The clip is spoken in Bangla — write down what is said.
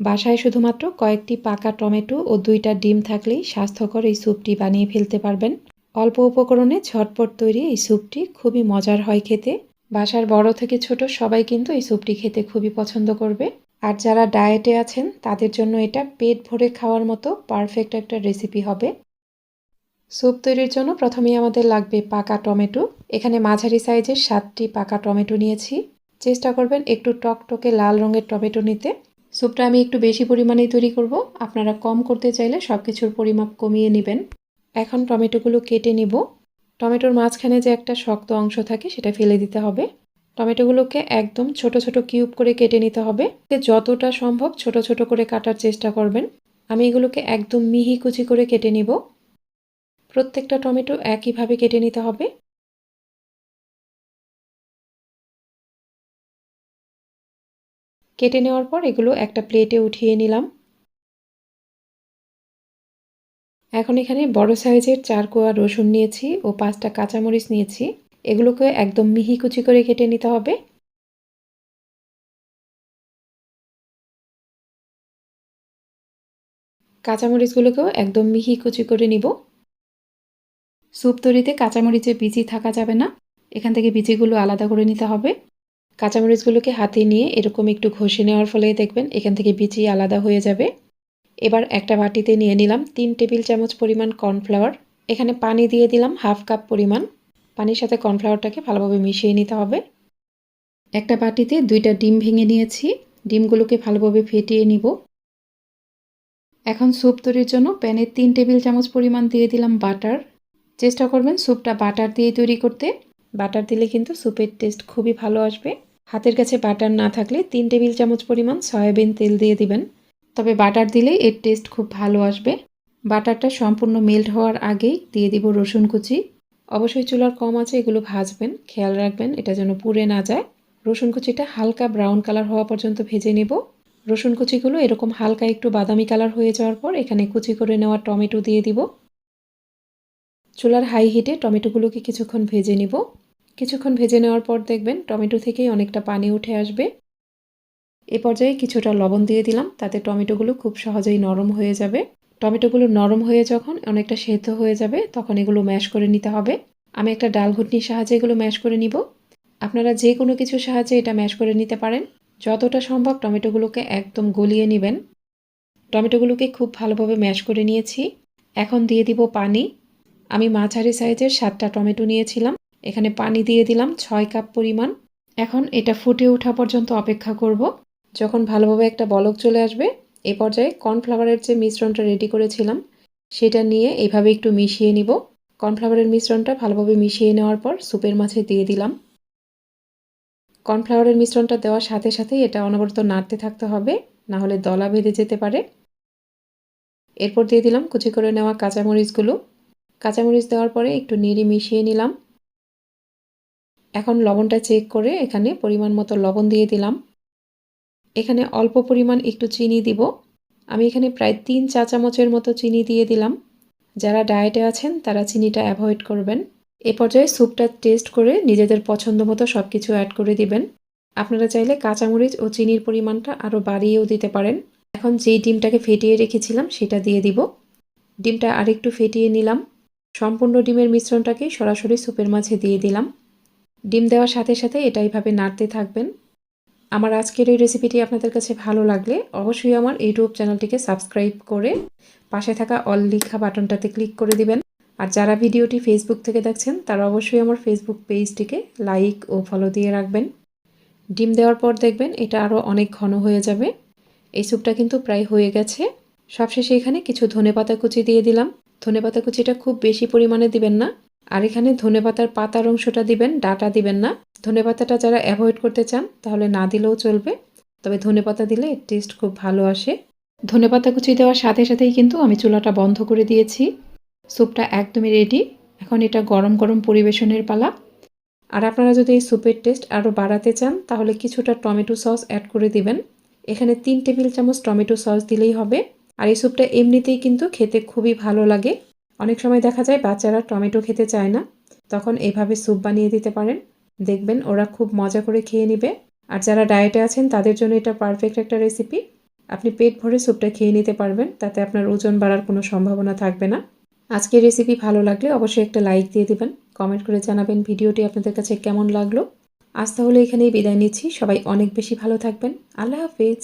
বাসায় শুধুমাত্র কয়েকটি পাকা টমেটো ও দুইটা ডিম থাকলেই স্বাস্থ্যকর এই স্যুপটি বানিয়ে ফেলতে পারবেন। অল্প উপকরণে ঝটপট তৈরি এই স্যুপটি খুবই মজার হয় খেতে। বাসার বড় থেকে ছোট সবাই কিন্তু এই স্যুপটি খেতে খুবই পছন্দ করবে। আর যারা ডায়েটে আছেন, তাদের জন্য এটা পেট ভরে খাওয়ার মতো পারফেক্ট একটা রেসিপি হবে। স্যুপ তৈরির জন্য প্রথমেই আমাদের লাগবে পাকা টমেটো। এখানে মাঝারি সাইজের সাতটি পাকা টমেটো নিয়েছি। চেষ্টা করবেন একটু টকটকে লাল রঙের টমেটো নিতে। স্যুপটা আমি একটু বেশি পরিমাণেই তৈরি করব। আপনারা কম করতে চাইলে সব কিছুর পরিমাপ কমিয়ে নেবেন। এখন টমেটোগুলো কেটে নিব। টমেটোর মাঝখানে যে একটা শক্ত অংশ থাকে, সেটা ফেলে দিতে হবে। টমেটোগুলোকে একদম ছোট ছোট কিউব করে কেটে নিতে হবে। যতটা সম্ভব ছোট ছোট করে কাটার চেষ্টা করবেন। আমি এগুলোকে একদম মিহি কুচি করে কেটে নিব। প্রত্যেকটা টমেটো একইভাবে কেটে নিতে হবে। কেটে নেওয়ার পর এগুলো একটা প্লেটে উঠিয়ে নিলাম। এখন এখানে বড় সাইজের চার কোয়া রসুন নিয়েছি ও পাঁচটা কাঁচামরিচ নিয়েছি। এগুলোকে একদম মিহি কুচি করে কেটে নিতে হবে। কাঁচামরিচগুলোকেও একদম মিহি কুচি করে নিব। স্যুপ তৈরিতে কাঁচামরিচে বিচি থাকা যাবে না। এখান থেকে বিচিগুলো আলাদা করে নিতে হবে। কাঁচামরিচগুলোকে হাতে নিয়ে এরকম একটু ঘষে নেওয়ার ফলে দেখবেন এখান থেকে বিচি আলাদা হয়ে যাবে। এবার একটা বাটিতে নিয়ে নিলাম তিন টেবিল চামচ পরিমাণ কর্নফ্লাওয়ার। এখানে পানি দিয়ে দিলাম হাফ কাপ পরিমাণ। পানির সাথে কর্নফ্লাওয়ারটাকে ভালোভাবে মিশিয়ে নিতে হবে। একটা বাটিতে দুইটা ডিম ভেঙে নিয়েছি। ডিমগুলোকে ভালোভাবে ফেটিয়ে নিব। এখন স্যুপ তৈরির জন্য প্যানে তিন টেবিল চামচ পরিমাণ দিয়ে দিলাম বাটার। চেষ্টা করবেন স্যুপটা বাটার দিয়ে তৈরি করতে। বাটার দিলে কিন্তু স্যুপের টেস্ট খুবই ভালো আসবে। হাতের কাছে বাটার না থাকলে তিন টেবিল চামচ পরিমাণ সয়াবিন তেল দিয়ে দিবেন। তবে বাটার দিলেই এর টেস্ট খুব ভালো আসবে। বাটারটা সম্পূর্ণ মেল্ট হওয়ার আগেই দিয়ে দিব রসুন কুচি। অবশ্যই চুলার কম আছে, এগুলো ভাজবেন। খেয়াল রাখবেন, এটা যেন পুড়ে না যায়। রসুন কুচিটা হালকা ব্রাউন কালার হওয়া পর্যন্ত ভেজে নেব। রসুন কুচিগুলো এরকম হালকা একটু বাদামি কালার হয়ে যাওয়ার পর এখানে কুচি করে নেওয়া টমেটো দিয়ে দিব। চুলার হাই হিটে টমেটোগুলোকে কিছুক্ষণ ভেজে নিব। কিছুক্ষণ ভেজে নেওয়ার পর দেখবেন টমেটো থেকেই অনেকটা পানি উঠে আসবে। এ পর্যায়ে কিছুটা লবণ দিয়ে দিলাম, তাতে টমেটোগুলো খুব সহজেই নরম হয়ে যাবে। টমেটোগুলো নরম হয়ে যখন অনেকটা সেদ্ধ হয়ে যাবে, তখন এগুলো ম্যাশ করে নিতে হবে। আমি একটা ডাল ঘুটনির সাহায্যে এগুলো ম্যাশ করে নিব। আপনারা যে কোনো কিছুর সাহায্যে এটা ম্যাশ করে নিতে পারেন। যতটা সম্ভব টমেটোগুলোকে একদম গলিয়ে নেবেন। টমেটোগুলোকে খুব ভালোভাবে ম্যাশ করে নিয়েছি। এখন দিয়ে দিব পানি। আমি মাঝারি সাইজের সাতটা টমেটো নিয়েছিলাম। এখানে পানি দিয়ে দিলাম ছয় কাপ পরিমাণ। এখন এটা ফুটে ওঠা পর্যন্ত অপেক্ষা করব। যখন ভালোভাবে একটা বলক চলে আসবে, এ পর্যায়ে কর্নফ্লাওয়ারের যে মিশ্রণটা রেডি করেছিলাম, সেটা নিয়ে এইভাবে একটু মিশিয়ে নিব। কর্নফ্লাওয়ারের মিশ্রণটা ভালোভাবে মিশিয়ে নেওয়ার পর স্যুপের মাছে দিয়ে দিলাম। কর্নফ্লাওয়ারের মিশ্রণটা দেওয়ার সাথে সাথেই এটা অনবরত নাড়তে থাকতে হবে, না হলে দলা বেঁধে যেতে পারে। এরপর দিয়ে দিলাম কুচি করে নেওয়া কাঁচামরিচগুলো। কাঁচামরিচ দেওয়ার পরে একটু নেড়ে মিশিয়ে নিলাম। এখন লবণটা চেক করে এখানে পরিমাণ মতো লবণ দিয়ে দিলাম। এখানে অল্প পরিমাণ একটু চিনি দিব। আমি এখানে প্রায় তিন চা চামচের মতো চিনি দিয়ে দিলাম। যারা ডায়েটে আছেন, তারা চিনিটা অ্যাভয়েড করবেন। এ পর্যায়ে স্যুপটা টেস্ট করে নিজেদের পছন্দ মতো সব কিছু অ্যাড করে দিবেন। আপনারা চাইলে কাঁচামরিচ ও চিনির পরিমাণটা আরও বাড়িয়েও দিতে পারেন। এখন যেই ডিমটাকে ফেটিয়ে রেখেছিলাম, সেটা দিয়ে দিব। ডিমটা আরেকটু ফেটিয়ে নিলাম। সম্পূর্ণ ডিমের মিশ্রণটাকে সরাসরি স্যুপের মাঝে দিয়ে দিলাম। ডিম দেওয়ার সাথে সাথে এটা এইভাবে নাড়তে থাকবেন। আমার আজকের এই রেসিপিটি আপনাদের কাছে ভালো লাগলে অবশ্যই আমার ইউটিউব চ্যানেলটিকে সাবস্ক্রাইব করে পাশে থাকা অল লিখা বাটনটাতে ক্লিক করে দিবেন। আর যারা ভিডিওটি ফেসবুক থেকে দেখছেন, তারা অবশ্যই আমার ফেসবুক পেজটিকে লাইক ও ফলো দিয়ে রাখবেন। ডিম দেওয়ার পর দেখবেন এটা আরও অনেক ঘন হয়ে যাবে। এই স্যুপটা কিন্তু প্রায় হয়ে গেছে। সবশেষে এখানে কিছু ধনেপাতা কুচি দিয়ে দিলাম। ধনেপাতা কুচিটা খুব বেশি পরিমাণে দিবেন না। আর এখানে ধনেপাতার পাতার অংশটা দিবেন, ডাটা দিবেন না। ধনেপাতাটা যারা অ্যাভয়েড করতে চান, তাহলে না দিলেও চলবে। তবে ধনেপাতা দিলে এর টেস্ট খুব ভালো আসে। ধনেপাতা কুচি দেওয়ার সাথে সাথেই কিন্তু আমি চুলাটা বন্ধ করে দিয়েছি। স্যুপটা একদমই রেডি এখন এটা গরম গরম পরিবেশনের পালা। আর আপনারা যদি এই স্যুপের টেস্ট আরও বাড়াতে চান, তাহলে কিছুটা টমেটো সস অ্যাড করে দিবেন। এখানে তিন টেবিল চামচ টমেটো সস দিলেই হবে। আর এই স্যুপটা এমনিতেই কিন্তু খেতে খুবই ভালো লাগে। অনেক সময় দেখা যায় বাচ্চারা টমেটো খেতে চায় না। তখন এভাবে স্যুপ বানিয়ে দিতে পারেন। দেখবেন ওরা খুব মজা করে খেয়ে নেবে। আর যারা ডায়েটে আছেন, তাদের জন্য এটা পারফেক্ট একটা রেসিপি আপনি পেট ভরে স্যুপটা খেয়ে নিতে পারবেন, তাতে আপনার ওজন বাড়ার কোনো সম্ভাবনা থাকবে না। আজকের রেসিপি ভালো লাগলে অবশ্যই একটা লাইক দিয়ে দিবেন। কমেন্ট করে জানাবেন ভিডিওটি আপনাদের কাছে কেমন লাগল। আজ তাহলে এখানেই বিদায় নিচ্ছি। সবাই অনেক বেশি ভালো থাকবেন। আল্লাহ হাফিজ।